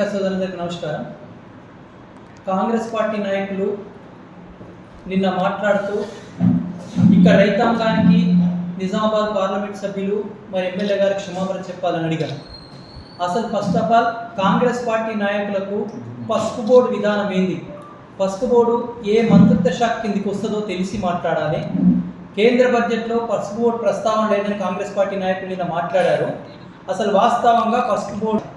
పత్రికా సోదరులందరికీ నమస్కారం. కాంగ్రెస్ పార్టీ నాయకులు నిన్న మాట్లాడుతూ ఇక్కడ రైతాంగానికి నిజామాబాద్ పార్లమెంట్ సభ్యులు మరి ఎమ్మెల్యే గారికి క్షమాపణ చెప్పాలని అడిగారు. అసలు first of all Congress party నాయకులకు పసుపు బోర్డు విధానం ఏంది? పసుపు బోర్డు ఏ మంత్రిత్వ శాఖ కిందికి వస్తుందో తెలిసి మాట్లాడాలి. కేంద్ర బడ్జెట్లో పసుపు బోర్డు ప్రస్తావన లేదని కాంగ్రెస్ పార్టీ నాయకులు నిన్న మాట్లాడారు. అసలు వాస్తవంగా పసుపు board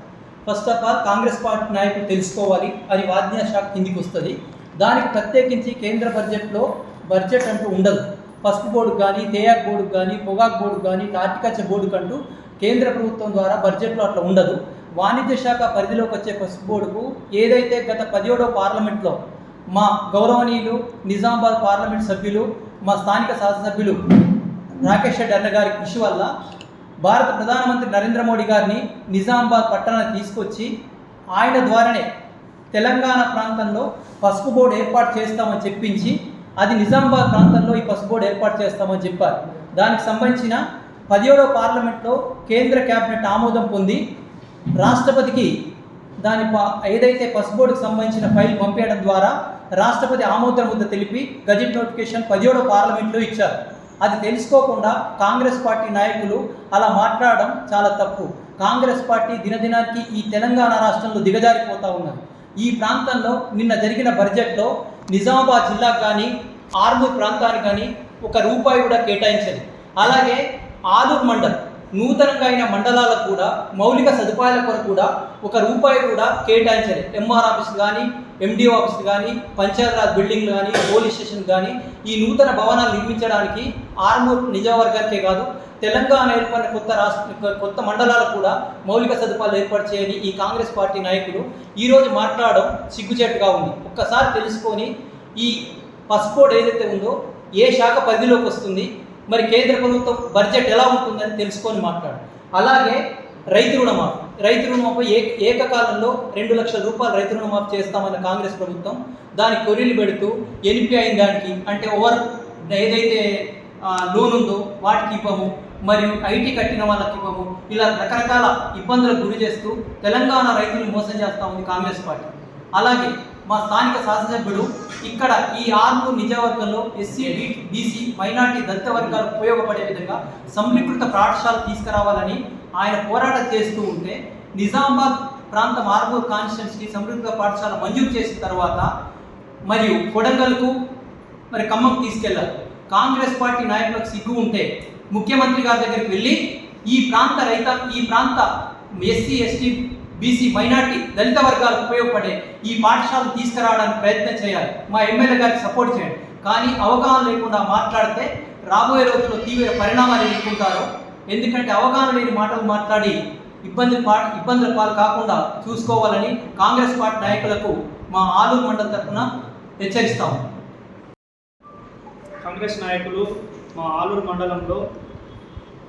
first of all Congress party నాయకులు తెలుసుకోవాలి. అది వాద్య శాఖ కిందికి వస్తుంది. దానికి ప్రత్యేకించి కేంద్ర బడ్జెట్లో బడ్జెట్ అంటూ ఉండదు. పసుపు బోర్డుకు కానీ తేయాక్ బోర్డుకు కానీ పొగాకు బోర్డుకు కానీ హార్టికల్చర్ బోర్డుకు అంటూ కేంద్ర ప్రభుత్వం ద్వారా బడ్జెట్లో అట్లా ఉండదు. వాణిజ్య శాఖ పరిధిలోకి వచ్చే పసుపు బోర్డుకు ఏదైతే గత పదిహేడో పార్లమెంట్లో మా గౌరవనీయులు నిజామాబాద్ పార్లమెంట్ సభ్యులు మా స్థానిక శాసనసభ్యులు రాకేష్ రెడ్డి అన్నగారి కృషి వల్ల భారత ప్రధానమంత్రి నరేంద్ర మోడీ గారిని నిజామాబాద్ పట్టణానికి తీసుకొచ్చి ఆయన ద్వారానే తెలంగాణ ప్రాంతంలో పసుపు బోర్డు ఏర్పాటు చేస్తామని చెప్పించి అది నిజామాబాద్ ప్రాంతంలో ఈ పసుపు బోర్డు ఏర్పాటు చేస్తామని చెప్పారు. దానికి సంబంధించిన పదిహేడో పార్లమెంట్లో కేంద్ర కేబినెట్ ఆమోదం పొంది రాష్ట్రపతికి దాని ప- ఏదైతే పసుపు బోర్డుకు సంబంధించిన ఫైల్ పంపించడం ద్వారా రాష్ట్రపతి ఆమోదం ముద్ద తెలిపి గజెట్ నోటిఫికేషన్ పదిహేడో పార్లమెంట్లో ఇచ్చారు. అది తెలుసుకోకుండా కాంగ్రెస్ పార్టీ నాయకులు అలా మాట్లాడడం చాలా తప్పు. కాంగ్రెస్ పార్టీ దినదినానికి ఈ తెలంగాణ రాష్ట్రంలో దిగజారిపోతూ ఉన్నది. ఈ ప్రాంతంలో నిన్న జరిగిన బడ్జెట్లో నిజామాబాద్ జిల్లాకు కానీ ఆర్మూర్ ప్రాంతానికి కానీ ఒక రూపాయి కూడా కేటాయించదు అలాగే ఆలూరు మండల్ నూతనంగా అయిన మండలాలకు కూడా మౌలిక సదుపాయాల కొరకు కూడా ఒక రూపాయి కూడా కేటాయించలేదు. ఎంఆర్ ఆఫీస్ కానీ ఎండిఓ ఆఫీస్ కానీ పంచాయతీరాజ్ బిల్డింగ్లు కానీ పోలీస్ స్టేషన్ కానీ ఈ నూతన భవనాలు నిర్మించడానికి ఆర్మూర్ నిజవర్గానికే కాదు తెలంగాణ ఏర్పడిన కొత్త రాష్ట్ర కొత్త మండలాలకు కూడా మౌలిక సదుపాయాలు ఏర్పాటు చేయని ఈ కాంగ్రెస్ పార్టీ నాయకులు ఈరోజు మాట్లాడడం సిగ్గుచేటుగా ఉంది. ఒక్కసారి తెలుసుకొని ఈ పస్పోర్ట్ ఏదైతే ఉందో ఏ శాఖ పరిధిలోకి వస్తుంది మరి కేంద్ర ప్రభుత్వం బడ్జెట్ ఎలా ఉంటుందని తెలుసుకొని మాట్లాడు. అలాగే రైతు రుణమాఫీ. రైతు రుణమాఫీ ఏ ఏకకాలంలో రెండు లక్షల రూపాయలు రైతు రుణమాఫీ చేస్తామన్న కాంగ్రెస్ ప్రభుత్వం దాని కొరీలు పెడుతూ ఎన్పి అయిన దానికి అంటే ఓవర్ ఏదైతే లోన్ ఉందో వాటికి ఇవ్వము మరియు ఐటీ కట్టిన వాళ్ళకి ఇవ్వము ఇలా రకరకాల ఇబ్బందులకు గురి చేస్తూ తెలంగాణ రైతులను మోసం చేస్తూ ఉంది కాంగ్రెస్ పార్టీ. అలాగే మా స్థానిక శాసనసభ్యుడు ఇక్కడ ఈ ఆర్మూర్ నిజవర్గంలో ఎస్సీ బీసీ మైనార్టీ దళిత వర్గాలకు ఉపయోగపడే విధంగా సంప్రీకృత పాఠశాల తీసుకురావాలని ఆయన పోరాటం చేస్తూ ఉంటే నిజామాబాద్ ప్రాంతం ఆర్మూర్ కాన్స్టిట్యున్సీకి సమృద్ధ పాఠశాల మంజూరు చేసిన తర్వాత మరియు కొడంగల్కు మరి ఖమ్మం తీసుకెళ్ళారు. కాంగ్రెస్ పార్టీ నాయకులకు సిగ్గు ఉంటే ముఖ్యమంత్రి గారి దగ్గరికి వెళ్ళి ఈ ప్రాంత రైత ఈ ప్రాంత ఎస్సీ ఎస్టీ బీసీ మైనార్టీ దళిత వర్గాలకు ఉపయోగపడే ఈ పాఠశాలను తీసుకురావడానికి ప్రయత్నం చేయాలి. మా ఎమ్మెల్యే గారికి సపోర్ట్ చేయండి. కానీ అవగాహన లేకుండా మాట్లాడితే రాబోయే రోజుల్లో తీవ్ర పరిణామాలు ఎదుర్కొంటారు. ఎందుకంటే అవగాహన లేని మాటలు మాట్లాడి ఇబ్బంది పా ఇబ్బందుల పాలు కాకుండా చూసుకోవాలని కాంగ్రెస్ పార్టీ నాయకులకు మా ఆలూరు మండలి తరఫున హెచ్చరిస్తాము. కాంగ్రెస్ నాయకులు మా ఆలూరు మండలంలో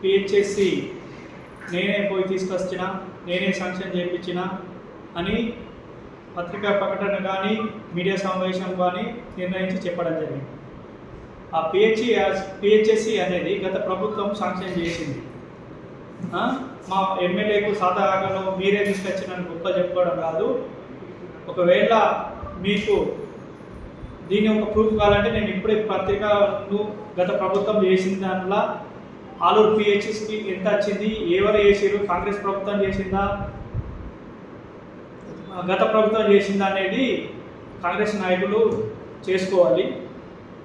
పిహెచ్ఎస్సి నేనే పోయి తీసుకొచ్చిన నేనే శాంక్షన్ చేయించిన అని పత్రికా ప్రకటన కానీ మీడియా సమావేశం కానీ నిర్ణయించి చెప్పడం జరిగింది. ఆ పిహెచ్సి పిహెచ్ఎస్సి అనేది గత ప్రభుత్వం శాంక్షన్ చేసింది. మా ఎమ్మెల్యేకు సాధారణలో మీరే తీసుకొచ్చినని గొప్ప చెప్పుకోవడం కాదు. ఒకవేళ మీకు దీని ఒక ప్రూఫ్ కావాలంటే నేను ఇప్పుడే పత్రికను గత ప్రభుత్వం చేసిన దాంట్లో ఆలూరు పిహెచ్ఎస్కి ఎంత వచ్చింది? ఎవరు చేసారు కాంగ్రెస్ ప్రభుత్వం చేసిందా? గత ప్రభుత్వం చేసిందా అనేది కాంగ్రెస్ నాయకులు చేసుకోవాలి.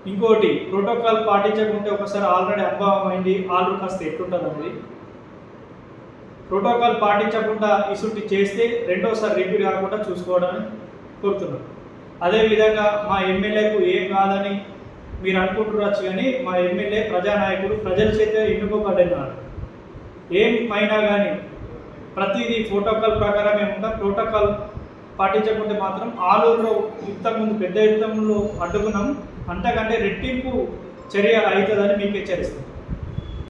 ఇంకోటి ప్రోటోకాల్ పాటించకుంటే ఒకసారి ఆల్రెడీ అనుభవం అయింది ఆలూరు కాస్త ఎట్లుంటుంది ప్రోటోకాల్ పాటించకుండా ఇసుంటి చేస్తే రెండోసారి రిపీట్ కాకుండా చూసుకోవడానికి కోరుతున్నాను అదేవిధంగా మా ఎమ్మెల్యేకు ఏం కాదని మీరు అనుకుంటున్నారు కానీ మా ఎమ్మెల్యే ప్రజానాయకుడు ప్రజల చేత ఎన్నుకోబడినాడు. ఏం అయినా కానీ ప్రతిదీ ప్రోటోకాల్ ప్రకారమే ఉంటాం. ప్రోటోకాల్ పాటించకుంటే మాత్రం ఆలూరులో ఇంతకుముందు పెద్ద యుద్ధంలో అడ్డుకున్నాం. అంతకంటే రెట్టింపు చర్య అవుతుందని మీకు హెచ్చరిస్తాం.